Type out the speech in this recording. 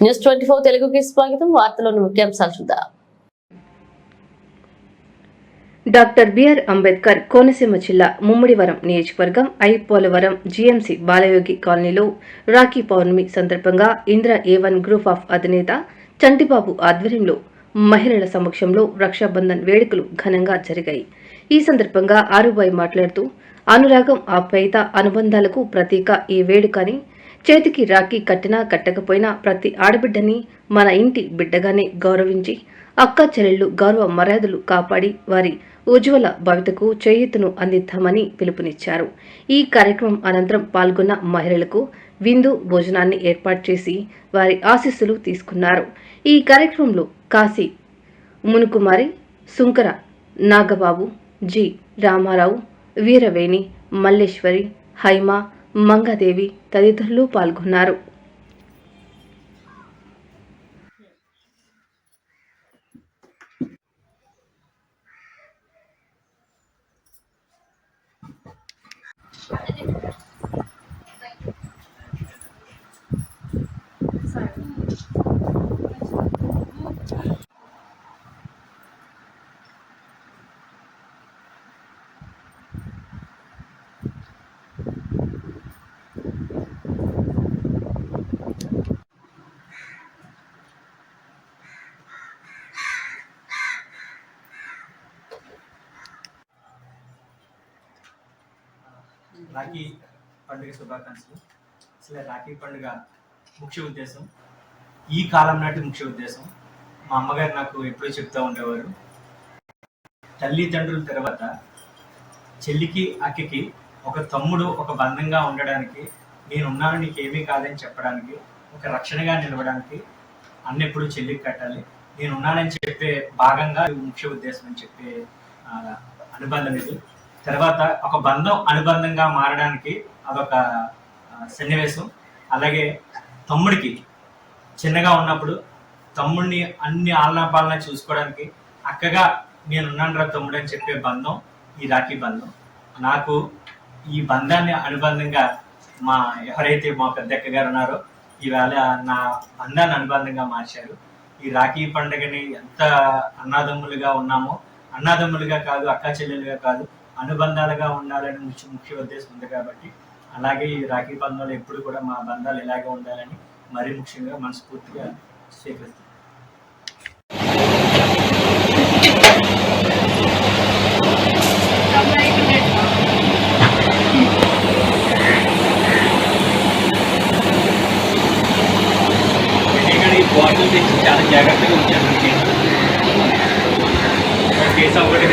News twenty four తెలుగుకి స్వాగతం. వార్తలోని ముఖ్యాంశాలు చూద్దాం. డాక్టర్ బిఆర్ అంబేద్కర్ కోనసీమ జిల్లా ముమ్మిడివరం నియోజకవర్గం ఐ జీఎంసీ బాలయోగి కాలనీలో రాఖీ పౌర్ణమి సందర్భంగా ఇంద్ర ఏవన్ గ్రూప్ ఆఫ్ అధినేత చంటిబాబు ఆధ్వర్యంలో మహిళల సమక్షంలో రక్షాబంధన్ వేడుకలు ఘనంగా జరిగాయి. ఈ సందర్భంగా ఆరుబాయి మాట్లాడుతూ అనురాగం ఆప్యాయత అనుబంధాలకు ప్రతీక ఈ వేడుకని చేతికి రాఖీ కట్టినా కట్టకపోయినా ప్రతి ఆడబిడ్డని మన ఇంటి బిడ్డగానే గౌరవించి అక్క చెల్లెళ్ళు గౌరవ మర్యాదలు కాపాడి వారి ఉజ్వల భవితకు చేయూతను అందిద్దామని పిలుపునిచ్చారు. ఈ కార్యక్రమం అనంతరం పాల్గొన్న మహిళలకు విందు భోజనాన్ని ఏర్పాటు చేసి వారి ఆశీస్సులు తీసుకున్నారు. ఈ కార్యక్రమంలో కాశీ మునుకుమారి సుంకర నాగబాబు జి రామారావు వీరవేణి మల్లేశ్వరి హైమ మంగాదేవి తదితరులు పాల్గొన్నారు. రాఖీ పండుగ శుభాకాంక్షలు. అసలు రాఖీ పండుగ ముఖ్య ఉద్దేశం. ఈ కాలం నాటి ముఖ్య ఉద్దేశం. మా అమ్మగారు నాకు ఎప్పుడూ చెప్తూ ఉండేవారు. తల్లిదండ్రుల తర్వాత చెల్లికి అక్కకి ఒక తమ్ముడు ఒక బంధంగా ఉండడానికి నేనున్నాను నీకు ఏమీ కాదని చెప్పడానికి ఒక రక్షణగా నిలవడానికి అన్న ఎప్పుడు చెల్లికి కట్టాలి. నేను ఉన్నానని చెప్పే భాగంగా ముఖ్య ఉద్దేశం అని చెప్పే అనుబంధం ఇది. తర్వాత ఒక బంధం అనుబంధంగా మారడానికి అదొక సన్నివేశం. అలాగే తమ్ముడికి చిన్నగా ఉన్నప్పుడు తమ్ముడిని అన్ని ఆలనా పాలన చూసుకోవడానికి అక్కగా నేనున్నాను రా తమ్ముడు అని చెప్పే బంధం ఈ రాఖీ బంధం. నాకు ఈ బంధాన్ని అనుబంధంగా మా ఎవరైతే మా పెద్దక్క గారు ఉన్నారో ఈవేళ నా బంధాన్ని అనుబంధంగా మార్చారు. ఈ రాఖీ పండుగని ఎంత అన్నాదమ్ములుగా ఉన్నామో అన్నాదమ్ములుగా కాదు అక్కా చెల్లెలుగా కాదు అనుబంధాలుగా ఉండాలని ముఖ్య ముఖ్య ఉద్దేశం ఉంది కాబట్టి అలాగే ఈ రాఖీ బంధాలు ఎప్పుడు కూడా మా బంధాలు ఇలాగే ఉండాలని మరీ ముఖ్యంగా మనస్ఫూర్తిగా స్వీకరిస్తాం. బాటిల్ తెచ్చి చాలా జాగ్రత్తగా ఉంచాను కేసు ఒకటి